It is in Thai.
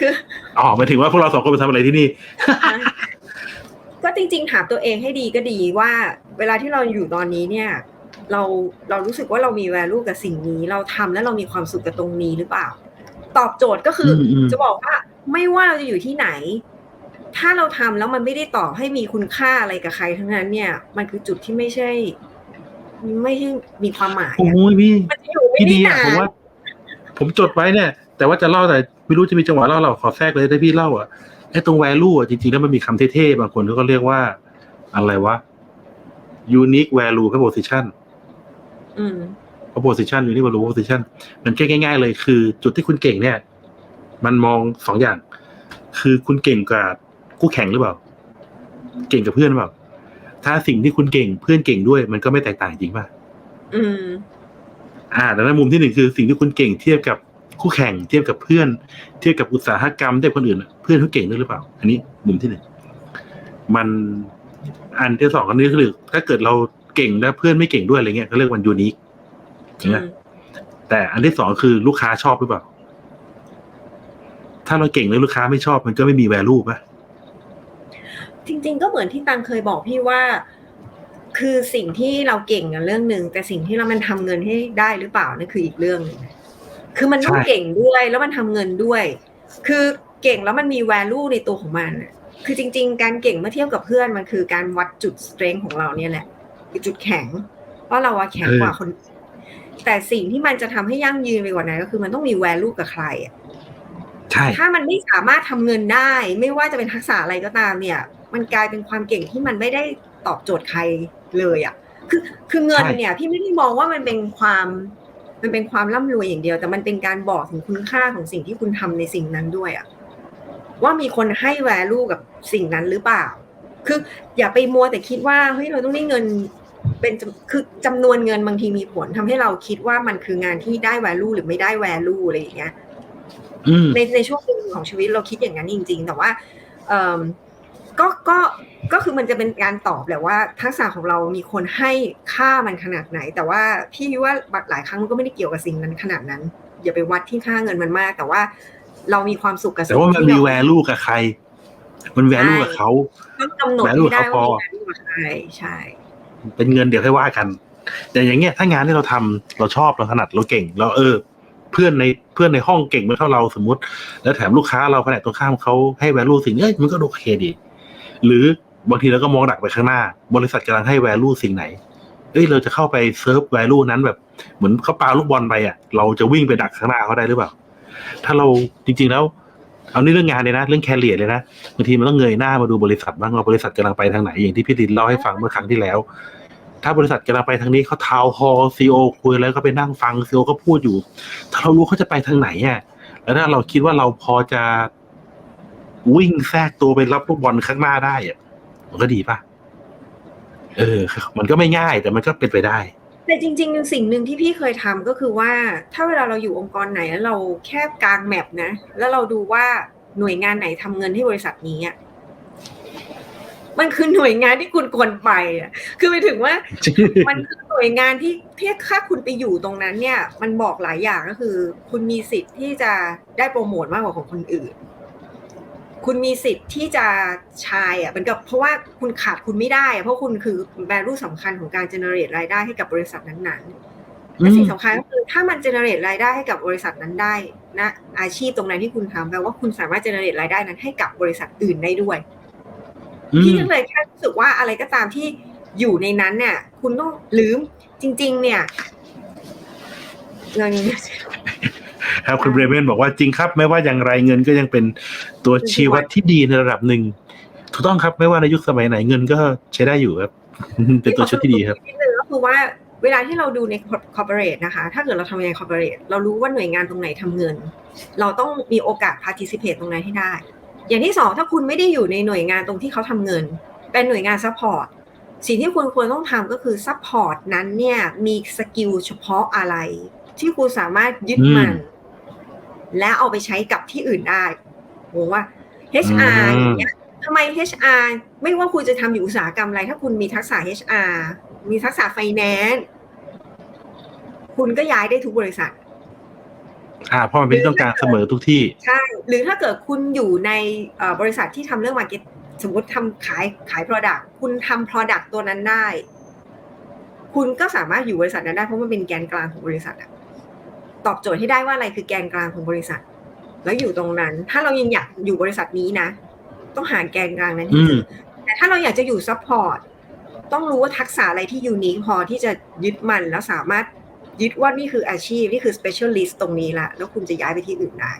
คืออ๋อหมายถึงว่าพวกเราสองคนไปทำอะไรที่นี่ ก็จริง ๆ ถามตัวเองให้ดีก็ดีว่า เวลาที่เราอยู่ตอนนี้เนี่ย เราเรารู้สึกว่าเรามี value กับสิ่งนี้ เราทำแล้วเรามีความสุขกับตรงนี้หรือเปล่า ตอบโจทย์ก็คืออมอืมจะบอกว่า ไม่ว่าเราจะอยู่ที่ไหน ถ้าเราทำแล้วมันไม่ได้ตอบให้มีคุณค่าอะไรกับใครทั้งนั้นเนี่ย มันคือจุดที่ไม่ใช่ ไม่ใช่มีความหมายโอ้อะยพี่มันจะอยู่ไม่พี่ได้ดีอะนาผมนว่า ผมจดไว้เนี่ย แต่ว่าจะเล่าแต่ ไม่รู้จะมีจังหวะเล่าเราขอแทรกเลยถ้าพี่เล่าอะไอ้ตรง value อะจริงๆแล้วมันมีคำเท่ๆบางคนเขาก็เรียกว่า อะไรวะ unique value proposition อืม proposition unique value proposition มันแค่ง่าย ๆ เลยคือ จุดที่คุณเก่งเนี่ย มันมองสองอย่าง คือคุณเก่งกับคู่แข่งหรือเปล่า เก่งกับเพื่อนหรือเปล่า ถ้าสิ่งที่คุณเก่งเพื่อนเก่งด้วย มันก็ไม่แตกต่างจริงป่ะอืม อ่าดังนั้นมุมที่หนึ่งคือสิ่งที่คุณเก่งเทียบกับ คู่แข่งเทียบกับเพื่อน เทียบกับอุตสาหกรรมเทียบกับคนอื่นอะเพื่อนเขาเก่งด้วยหรือเปล่า อันนี้มุมที่หนึ่งมันอันที่สองอันนี้คือถ้าเกิดเราเก่งแล้วเพื่อนไม่เก่งด้วยอะไรเงี้ยเขาเรียกวันยูนิคอืมแต่อันที่สองคือลูกค้าชอบหรือเปล่า ถ้าเราเก่งแล้วลูกค้าไม่ชอบมันก็ไม่มี value ป่ะจริง ๆ ก็เหมือนที่ตังเคยบอกพี่ว่า คือสิ่งที่เราเก่งกันเรื่องหนึ่งแต่สิ่งที่เรามันทำเงินให้ได้หรือเปล่านั่นคืออีกเรื่องหนึง คือมันต้องใช่เก่งด้วยแล้วมันทำเงินด้วย คือเก่งแล้วมันมี value ในตัวของมันอะคือจริง ๆ การเก่งเมื่อเทียบกับเพื่อนมันคือการวัดจุด strength ของเราเนี่ยแหละคือจุดแข็งว่าเราอะแข็งกว่าคน แต่สิ่งที่มันจะทำให้ยั่งยืนไปกว่านั้นก็คือมันต้องมี value กับใครอะใช่ถ้ามันไม่สามารถทำเงินได้ ไม่ว่าจะเป็นทักษะอะไรก็ตามเนี่ย มันกลายเป็นความเก่งที่มันไม่ได้ตอบโจทย์ใครเลยอะ่ะ คือคือเงินเนี่ย พี่ไม่ได้มองว่ามันเป็นความ มันเป็นความร่ำรวยอย่างเดียว แต่มันเป็นการบอกถึงคุณค่าของสิ่งที่คุณทำในสิ่งนั้นด้วยอะ่ะว่ามีคนให้ value กับสิ่งนั้นหรือเปล่า คืออย่าไปมัวแต่คิดว่าเฮ้ยเราต้องได้เงินเป็นจำคือจำนวนเงินบางทีมีผลทำให้เราคิดว่ามันคืองานที่ได้ value หรือไม่ได้ value อะไรอย่างเงี้ยอืมในในช่วงหนึ่งของชีวิตเราคิดอย่างนั้นจริง ๆ แต่ว่าเอ่อ ก็ก็ก็คือมันจะเป็นการตอบแหละว่าทักษะของเรามีคนให้ค่ามันขนาดไหน แต่ว่าพี่ว่าหลายครั้งมันก็ไม่ได้เกี่ยวกับสิ่งนั้นขนาดนั้น อย่าไปวัดที่ค่าเงินมันมาก แต่ว่าเรามีความสุขกับแต่ว่ามันสิ่งมีที่เรา value กับใคร มัน value กับเขาต้องกำหนด value ให้ได้เขาพอว่ามี value กับใครใช่ เป็นเงินเดี๋ยวค่อยว่ากัน แต่อย่างเงี้ยถ้างานที่เราทำเราชอบเราถนัดเราเก่งเราเออ เพื่อนในเพื่อนในห้องเก่งไม่เท่าเราสมมติ แล้วแถมลูกค้าเราแผนกตรงข้ามเขาให้ value สิ่งนี้เอ้ยมันก็โอเคดี หรือบางทีเราก็มองดักไปข้างหน้า บริษัทกำลังให้ value สิ่งไหนเอ้ยเราจะเข้าไปเซิร์ฟ value นั้นแบบ เหมือนเขาปาลูกบอลไปอะ เราจะวิ่งไปดักข้างหน้าเขาได้หรือเปล่า ถ้าเราจริง ๆแล้ว เอานี่เรื่องงานเลยนะ เรื่องแคเรียเลยนะบางทีมันต้องเงยหน้ามาดูบริษัทบ้างว่าบริษัทกำลังไปทางไหนอย่างที่พี่ดินเล่าให้ฟังเมื่อครั้งที่แล้ว ถ้าบริษัทกำลังไปทางนี้เขาทาวฮอซีโอคุยแล้วก็ไปนั่งฟังซีโอก็พูดอยู่ ถ้าเรารู้เขาจะไปทางไหนอะแล้วถ้าเราคิดว่าเราพอจะ วิ่งแทรกตัวไปรับลูกบอลข้างหน้าได้อะมันก็ดีป่ะ เออ มันก็ไม่ง่ายแต่มันก็เป็นไปได้ แต่จริง ๆ สิ่งหนึ่งที่พี่เคยทำก็คือว่า ถ้าเวลาเราอยู่องค์กรไหนแล้วเราแค่กลางแมปนะ แล้วเราดูว่าหน่วยงานไหนทำเงินให้บริษัทนี้อะมันคือหน่วยงานที่คุณควรไปอะ คือไปถึงว่า มันคือหน่วยงานที่ที่ถ้าคุณไปอยู่ตรงนั้นเนี่ย มันบอกหลายอย่างก็คือ คุณมีสิทธิ์ที่จะได้โปรโมทมากกว่าของคนอื่น คุณมีสิทธิ์ที่จะชายอะเป็นกับเพราะว่าคุณขาดคุณไม่ได้อะเพราะคุณคือ value สำคัญของการ generate รายได้ให้กับบริษัทนั้นๆและสิ่งสำคัญก็คือถ้ามัน generate รายได้ให้กับบริษัทนั้นได้นะอาชีพตรงนั้นที่คุณทำแปลว่าคุณสามารถ generate รายได้นั้นให้กับบริษัทอื่นได้ด้วยอืมพี่ก็เลยแค่รู้สึกว่าอะไรก็ตามที่อยู่ในนั้นเนี่ย คุณต้องลืมจริง ๆ เนี่ยเงิน ครับ คุณเบรเมนบอกว่าจริงครับ ไม่ว่าอย่างไรเงินก็ยังเป็นตัวชี้วัดที่ดีในระดับหนึ่งถูกต้องครับไม่ว่าในยุคสมัยไหนเงินก็ใช้ได้อยู่ครับ เป็นตัวชี้ที่ดีครับนิดนึงก็คือว่าเวลาที่เราดูในคอร์ปอเรทนะคะ ถ้าเกิดเราทำงานคอร์ปอเรทเรารู้ว่าหน่วยงานตรงไหนทำเงิน เราต้องมีโอกาส participate ตรงนั้นให้ได้ อย่างที่สองถ้าคุณไม่ได้อยู่ในหน่วยงานตรงที่เขาทำเงิน เป็นหน่วยงานซัพพอร์ตสิ่งที่คุณควรต้องทำก็คือซัพพอร์ตนั้นเนี่ยมีสกิลเฉพาะอะไร ที่คุณสามารถยึดมัน และเอาไปใช้กับที่อื่นได้งงว่า HR อืมอย่างเงี้ยทำไม HR ไม่ว่าคุณจะทำอยู่อุตสาหกรรมอะไร ถ้าคุณมีทักษะ HR มีทักษะไฟแนนซ์คุณก็ย้ายได้ทุกบริษัท อ่าเพราะมันเป็นที่ต้องการเสมอทุกที่ ใช่ หรือถ้าเกิดคุณอยู่ในเอ่อบริษัทที่ทำเรื่องมาร์เก็ตสมมติทำขายขาย Product คุณทำ Product ตัวนั้นได้ คุณก็สามารถอยู่บริษัทนั้นได้เพราะมันเป็นแกนกลางของบริษัทอะ ตอบโจทย์ให้ได้ว่าอะไรคือแกนกลางของบริษัท แล้วอยู่ตรงนั้น ถ้าเรายังอยากอยู่บริษัทนี้นะ ต้องหาแกนกลางนั้นให้เจออแต่ถ้าเราอยากจะอยู่ซัพพอร์ตต้องรู้ว่าทักษะอะไรที่ยูนิคพอที่จะยึดมันแล้วสามารถยึดว่านี่คืออาชีพ นี่คือ specialist ตรงนี้ละแล้วคุณจะย้ายไปที่อื่นได้